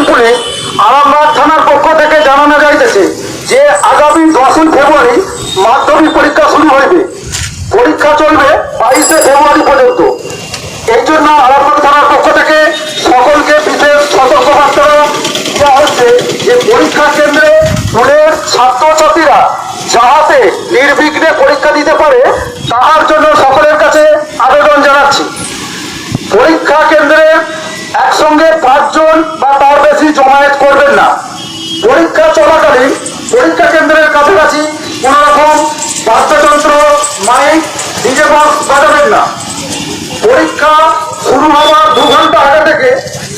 গ্রামীণ পুলিশ আরামবাগ থানার পক্ষ থেকে জানানো যাইতেছে যে আগামী দশই ফেব্রুয়ারি মাধ্যমিক পরীক্ষা শুরু হইবে। পরীক্ষা চলবে বাইশে ফেব্রুয়ারি পর্যন্ত। এই জন্য আরামবাগ থানার পক্ষ থেকে সকলকে বিশেষ সতর্কবার্তা দেওয়া হচ্ছে যে পরীক্ষা কেন্দ্রে স্কুলের ছাত্রছাত্রীরা যাহাতে নির্বিঘ্নে পরীক্ষা দিতে পারে, তাহার জন্য সকলের কাছে আবেদন জানাচ্ছি। পরীক্ষা কেন্দ্রে একসঙ্গে বা তার বেশি জমায়েত করবেন না। পরীক্ষা চলাকালীন পরীক্ষা কেন্দ্রের কাছাকাছি কোন রকম বাদ্যযন্ত্র, মাইক, ডিজে বক্স বাজাবেন না। পরীক্ষা শুরু হওয়ার দু ঘণ্টা আগে থেকে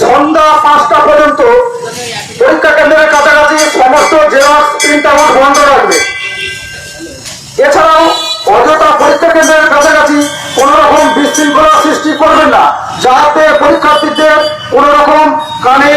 সন্ধ্যা পাঁচটা পর্যন্ত পরীক্ষা কেন্দ্রের কাছাকাছি সমস্ত জেরক্স, প্রিন্ট আউট বন্ধ রাখবে এছাড়াও অযথা পরীক্ষা কেন্দ্রের কাছাকাছি কোন রকম বিশৃঙ্খলা সৃষ্টি করবেন না। যাতে পরীক্ষার্থীদের কোন রকম কানে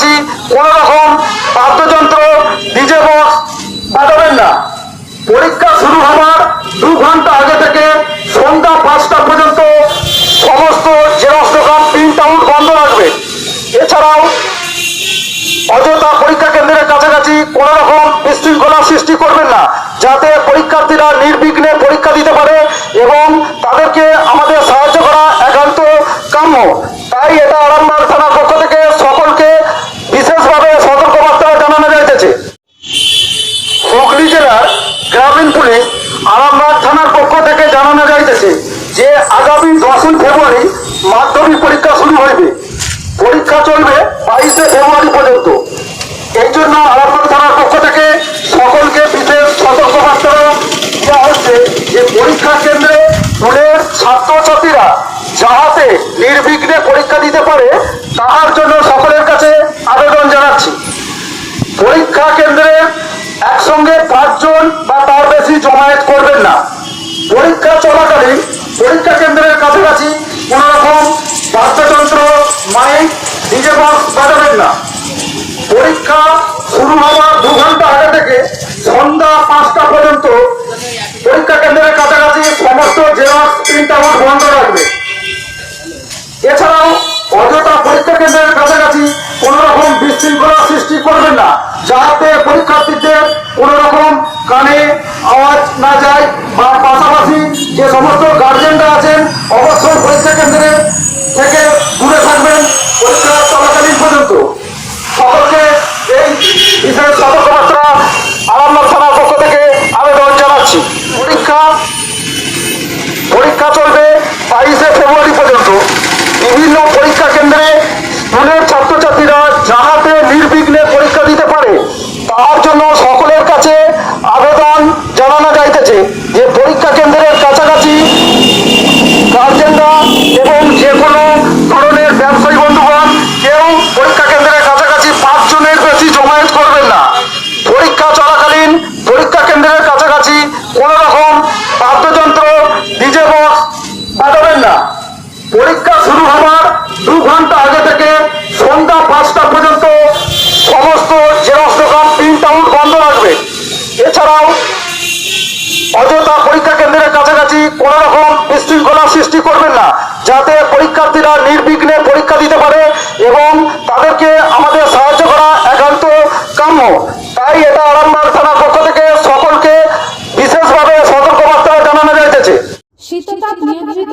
কাছাকাছি কোন রকম বাদ্যযন্ত্র ডিজে বক্স বাজাবেন না। পরীক্ষা শুরু হওয়ার দু ঘণ্টা আগে থেকে সন্ধ্যা পাঁচটা পর্যন্ত সমস্ত জেরক্স দোকান প্রিন্ট আউট বন্ধ রাখবে। এছাড়াও অযথা পরীক্ষা কেন্দ্রের কাছাকাছি কোন রকম বিশৃঙ্খলা সৃষ্টি করবেন না, যাতে পরীক্ষার্থীরা নির্বিঘ্নে পরীক্ষা দিতে পারে এবং তাদেরকে আমাদের সাহায্য করা একান্ত কাম্য তাই এটা আরামবাগ থানার পক্ষ থেকে সকলকে বিশেষভাবে সতর্কবার্তা জানানো যাইতেছে হুগলি জেলার গ্রামীণ পুলিশ আরামবাগ থানার পক্ষ থেকে জানানো যাইতেছে যে আগামী দশই ফেব্রুয়ারি মাধ্যমিক পরীক্ষা শুরু হইবে। পরীক্ষা চলবে বাইশে ফেব্রুয়ারি পর্যন্ত। এই জন্য আরামবাগ থানার পক্ষ থেকে সকলকে বিশেষ সতর্কবার্তা দেওয়া হচ্ছে যে পরীক্ষা কেন্দ্রে স্কুলের ছাত্রছাত্রীরা যাহাতে নির্বিঘ্নে পরীক্ষা দিতে পারে, তাহার জন্য সকলের কাছে আবেদন জানাচ্ছি। পরীক্ষা কেন্দ্রে একসঙ্গে পাঁচজন বা তার বেশি জমায়েত করবেন না। পরীক্ষা চলাকালীন পরীক্ষা কেন্দ্রের কাছাকাছি কোন রকম বাদ্যযন্ত্র মাইক ডিজে বক্স বাজাবেন না। পরীক্ষা শুরু হওয়ার দু ঘণ্টা আগে থেকে সন্ধ্যা পাঁচটা পর্যন্ত পরীক্ষা কেন্দ্রের কাছাকাছি সমস্ত জেরক্স, প্রিন্ট আউট বন্ধ বিভিন্ন পরীক্ষা কেন্দ্রে শুরু হওয়ার দু ঘণ্টা আগে থেকে সন্ধ্যা পাঁচটা পর্যন্ত সমস্ত জেরক্স দোকান প্রিন্ট আউট বন্ধ রাখবে এছাড়াও অযথা পরীক্ষা কেন্দ্রের কাছাকাছি কোন রকম বিশৃঙ্খলা সৃষ্টি করবেন না, যাতে পরীক্ষার্থীরা নির্বিঘ্নে পরীক্ষা দিতে পারে এবং তাদেরকে আমাদের সাহায্য করা একান্ত কাম্য। তাই এটা আরামবাগ থানার পক্ষ থেকে সকলকে বিশেষভাবে সতর্কবার্তা জানানো যাইতেছে। শীততাপ নিয়ন্ত্রিত